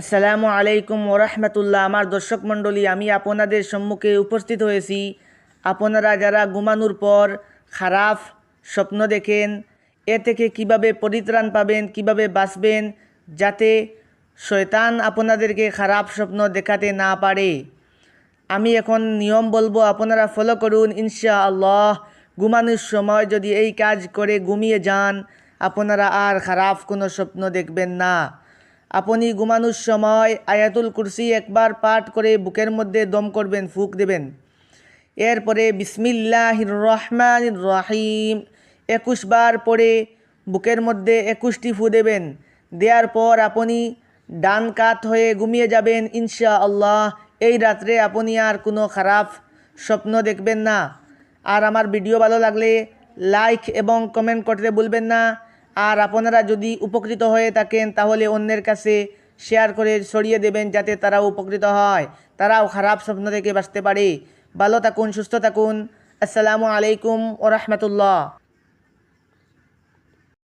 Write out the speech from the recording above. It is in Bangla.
আসসালামু আলাইকুম ওরহমতুল্লাহ। আমার দর্শক মণ্ডলী, আমি আপনাদের সম্মুখে উপস্থিত হয়েছি। আপনারা যারা ঘুমানোর পর খারাপ স্বপ্ন দেখেন, এ থেকে কীভাবে পরিত্রাণ পাবেন, কীভাবে বাঁচবেন, যাতে শয়তান আপনাদেরকে খারাপ স্বপ্ন দেখাতে না পারে। আমি এখন নিয়ম বলব, আপনারা ফলো করুন। ইনশা আল্লাহ ঘুমানোর সময় যদি এই কাজ করে ঘুমিয়ে যান, আপনারা আর খারাপ কোনো স্বপ্ন দেখবেন না। আপনি ঘুমানোর সময় আয়াতুল কুরসি একবার পাঠ করে বুকের মধ্যে দম করবেন, ফুক দেবেন। এরপরে বিসমিল্লাহ রহমান রহিম, একুশ বার পরে বুকের মধ্যে একুশটি ফু দেবেন। দেওয়ার পর আপনি ডান কাত হয়ে ঘুমিয়ে যাবেন ইনশা আল্লাহ এই রাত্রে আপনি আর কোনো খারাপ স্বপ্ন দেখবেন না। আর আমার ভিডিও ভালো লাগলে লাইক এবং কমেন্ট করতে ভুলবেন না। আর আপনারা যদি উপকৃত হয়ে থাকেন, তাহলে অন্যের কাছে শেয়ার করে ছড়িয়ে দেবেন যাতে তারা উপকৃত হয়। তারাও খারাপ স্বপ্ন থেকে বাঁচতে পারে। ভালো থাকুন, সুস্থ থাকুন। আসসালামু আলাইকুম ও